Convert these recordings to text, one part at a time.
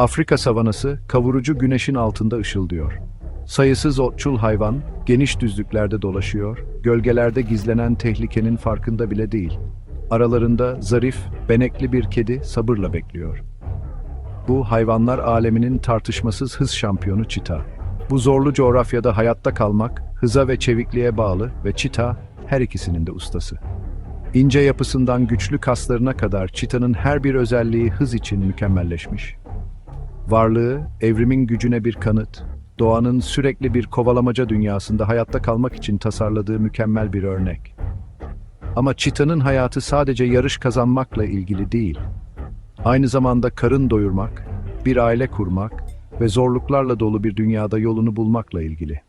Afrika savanası kavurucu güneşin altında ışıldıyor. Sayısız otçul hayvan geniş düzlüklerde dolaşıyor, gölgelerde gizlenen tehlikenin farkında bile değil. Aralarında zarif, benekli bir kedi sabırla bekliyor. Bu hayvanlar aleminin tartışmasız hız şampiyonu çita. Bu zorlu coğrafyada hayatta kalmak hıza ve çevikliğe bağlı ve çita her ikisinin de ustası. İnce yapısından güçlü kaslarına kadar çitanın her bir özelliği hız için mükemmelleşmiş. Varlığı, evrimin gücüne bir kanıt, doğanın sürekli bir kovalamaca dünyasında hayatta kalmak için tasarladığı mükemmel bir örnek. Ama çitanın hayatı sadece yarış kazanmakla ilgili değil. Aynı zamanda karın doyurmak, bir aile kurmak ve zorluklarla dolu bir dünyada yolunu bulmakla ilgili.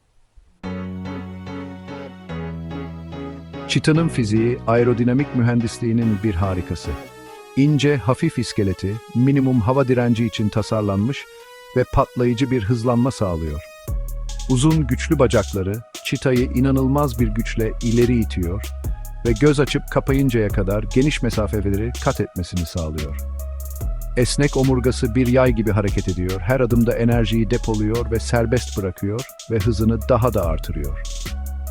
Çitanın fiziği aerodinamik mühendisliğinin bir harikası. İnce, hafif iskeleti, minimum hava direnci için tasarlanmış ve patlayıcı bir hızlanma sağlıyor. Uzun, güçlü bacakları, çitayı inanılmaz bir güçle ileri itiyor ve göz açıp kapayıncaya kadar geniş mesafeleri kat etmesini sağlıyor. Esnek omurgası bir yay gibi hareket ediyor, her adımda enerjiyi depoluyor ve serbest bırakıyor ve hızını daha da artırıyor.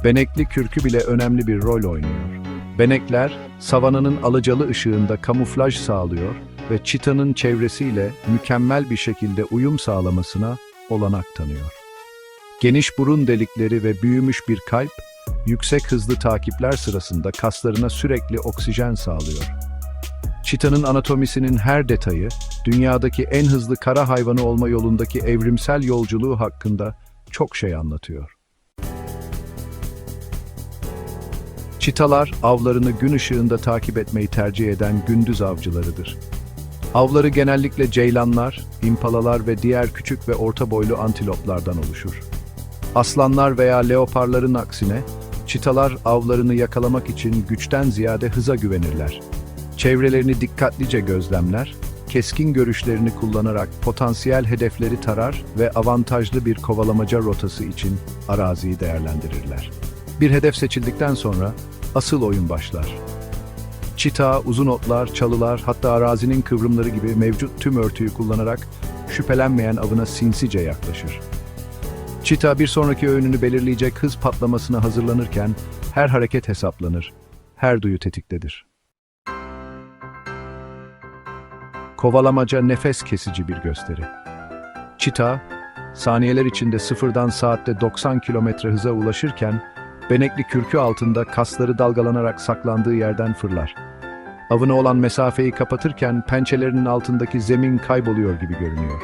Benekli kürkü bile önemli bir rol oynuyor. Benekler, savananın alacalı ışığında kamuflaj sağlıyor ve çitanın çevresiyle mükemmel bir şekilde uyum sağlamasına olanak tanıyor. Geniş burun delikleri ve büyümüş bir kalp, yüksek hızlı takipler sırasında kaslarına sürekli oksijen sağlıyor. Çitanın anatomisinin her detayı, dünyadaki en hızlı kara hayvanı olma yolundaki evrimsel yolculuğu hakkında çok şey anlatıyor. Çitalar, avlarını gün ışığında takip etmeyi tercih eden gündüz avcılarıdır. Avları genellikle ceylanlar, impalalar ve diğer küçük ve orta boylu antiloplardan oluşur. Aslanlar veya leoparların aksine, çitalar avlarını yakalamak için güçten ziyade hıza güvenirler. Çevrelerini dikkatlice gözlemler, keskin görüşlerini kullanarak potansiyel hedefleri tarar ve avantajlı bir kovalamaca rotası için araziyi değerlendirirler. Bir hedef seçildikten sonra asıl oyun başlar. Çita, uzun otlar, çalılar hatta arazinin kıvrımları gibi mevcut tüm örtüyü kullanarak şüphelenmeyen avına sinsice yaklaşır. Çita bir sonraki öğününü belirleyecek hız patlamasına hazırlanırken her hareket hesaplanır, her duyu tetiktedir. Kovalamaca nefes kesici bir gösteri. Çita, saniyeler içinde sıfırdan saatte 90 kilometre hıza ulaşırken, benekli kürkü altında kasları dalgalanarak saklandığı yerden fırlar. Avına olan mesafeyi kapatırken pençelerinin altındaki zemin kayboluyor gibi görünüyor.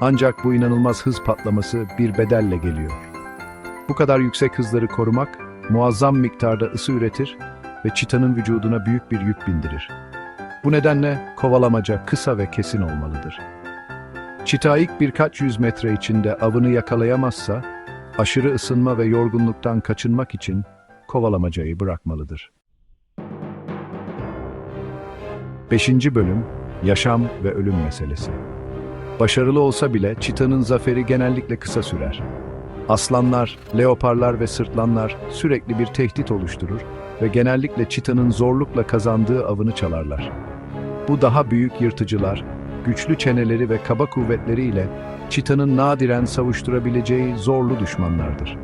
Ancak bu inanılmaz hız patlaması bir bedelle geliyor. Bu kadar yüksek hızları korumak, muazzam miktarda ısı üretir ve çitanın vücuduna büyük bir yük bindirir. Bu nedenle kovalamaca kısa ve kesin olmalıdır. Çita ilk birkaç yüz metre içinde avını yakalayamazsa, aşırı ısınma ve yorgunluktan kaçınmak için kovalamacayı bırakmalıdır. 5. Bölüm Yaşam ve Ölüm Meselesi Başarılı olsa bile çitanın zaferi genellikle kısa sürer. Aslanlar, leoparlar ve sırtlanlar sürekli bir tehdit oluşturur ve genellikle çitanın zorlukla kazandığı avını çalarlar. Bu daha büyük yırtıcılar, güçlü çeneleri ve kaba kuvvetleriyle çitanın nadiren savuşturabileceği zorlu düşmanlardır.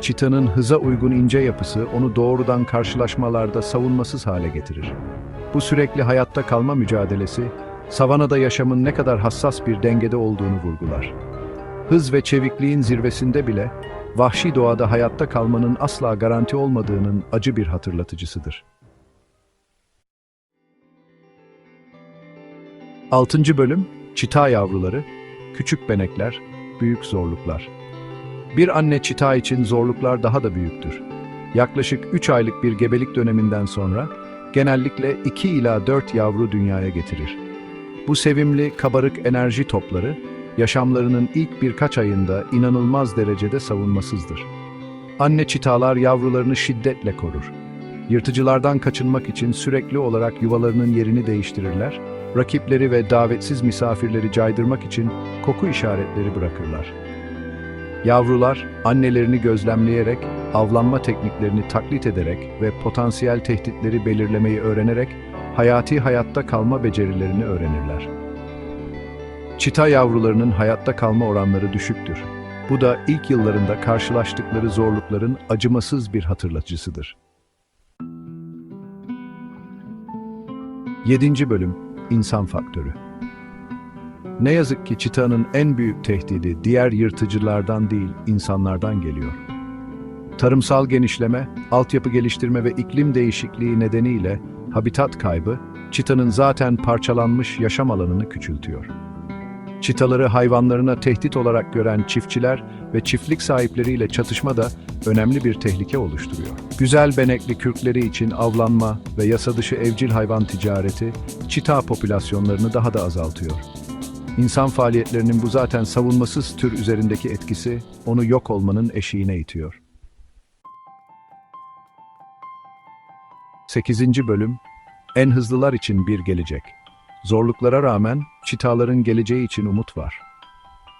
Çitanın hıza uygun ince yapısı onu doğrudan karşılaşmalarda savunmasız hale getirir. Bu sürekli hayatta kalma mücadelesi, savanada yaşamın ne kadar hassas bir dengede olduğunu vurgular. Hız ve çevikliğin zirvesinde bile, vahşi doğada hayatta kalmanın asla garanti olmadığının acı bir hatırlatıcısıdır. 6. Bölüm Çita Yavruları Küçük benekler, büyük zorluklar. Bir anne çita için zorluklar daha da büyüktür. Yaklaşık 3 aylık bir gebelik döneminden sonra genellikle 2 ila 4 yavru dünyaya getirir. Bu sevimli, kabarık enerji topları, yaşamlarının ilk birkaç ayında inanılmaz derecede savunmasızdır. Anne çitalar yavrularını şiddetle korur. Yırtıcılardan kaçınmak için sürekli olarak yuvalarının yerini değiştirirler, rakipleri ve davetsiz misafirleri caydırmak için koku işaretleri bırakırlar. Yavrular, annelerini gözlemleyerek, avlanma tekniklerini taklit ederek ve potansiyel tehditleri belirlemeyi öğrenerek hayati hayatta kalma becerilerini öğrenirler. Çita yavrularının hayatta kalma oranları düşüktür. Bu da ilk yıllarında karşılaştıkları zorlukların acımasız bir hatırlatıcısıdır. 7. Bölüm İnsan Faktörü Ne yazık ki çitanın en büyük tehdidi diğer yırtıcılardan değil, insanlardan geliyor. Tarımsal genişleme, altyapı geliştirme ve iklim değişikliği nedeniyle habitat kaybı, çitanın zaten parçalanmış yaşam alanını küçültüyor. Çitaları hayvanlarına tehdit olarak gören çiftçiler ve çiftlik sahipleriyle çatışma da önemli bir tehlike oluşturuyor. Güzel benekli kürkleri için avlanma ve yasa dışı evcil hayvan ticareti çita popülasyonlarını daha da azaltıyor. İnsan faaliyetlerinin bu zaten savunmasız tür üzerindeki etkisi onu yok olmanın eşiğine itiyor. 8. Bölüm En hızlılar için bir gelecek. Zorluklara rağmen çitaların geleceği için umut var.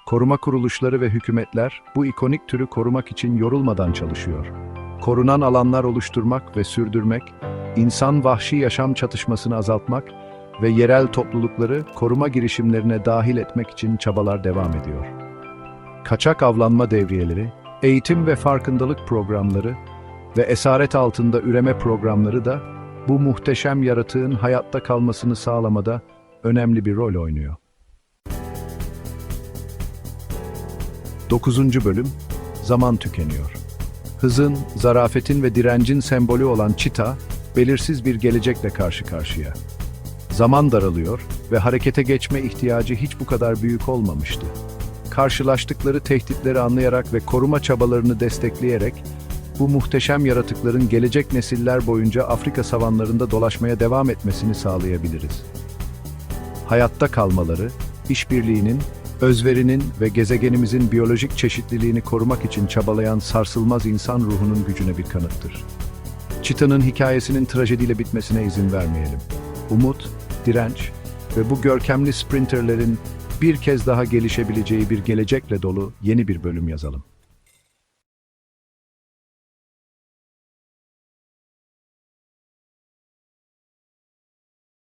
Koruma kuruluşları ve hükümetler bu ikonik türü korumak için yorulmadan çalışıyor. Korunan alanlar oluşturmak ve sürdürmek, insan vahşi yaşam çatışmasını azaltmak ve yerel toplulukları koruma girişimlerine dahil etmek için çabalar devam ediyor. Kaçak avlanma devriyeleri, eğitim ve farkındalık programları ve esaret altında üreme programları da bu muhteşem yaratığın hayatta kalmasını sağlamada önemli bir rol oynuyor. 9. Bölüm Zaman tükeniyor. Hızın, zarafetin ve direncin sembolü olan çita, belirsiz bir gelecekle karşı karşıya. Zaman daralıyor ve harekete geçme ihtiyacı hiç bu kadar büyük olmamıştı. Karşılaştıkları tehditleri anlayarak ve koruma çabalarını destekleyerek bu muhteşem yaratıkların gelecek nesiller boyunca Afrika savanlarında dolaşmaya devam etmesini sağlayabiliriz. Hayatta kalmaları, işbirliğinin, özverinin ve gezegenimizin biyolojik çeşitliliğini korumak için çabalayan sarsılmaz insan ruhunun gücüne bir kanıttır. Çita'nın hikayesinin trajediyle bitmesine izin vermeyelim. Umut, direnç ve bu görkemli sprinterlerin bir kez daha gelişebileceği bir gelecekle dolu yeni bir bölüm yazalım.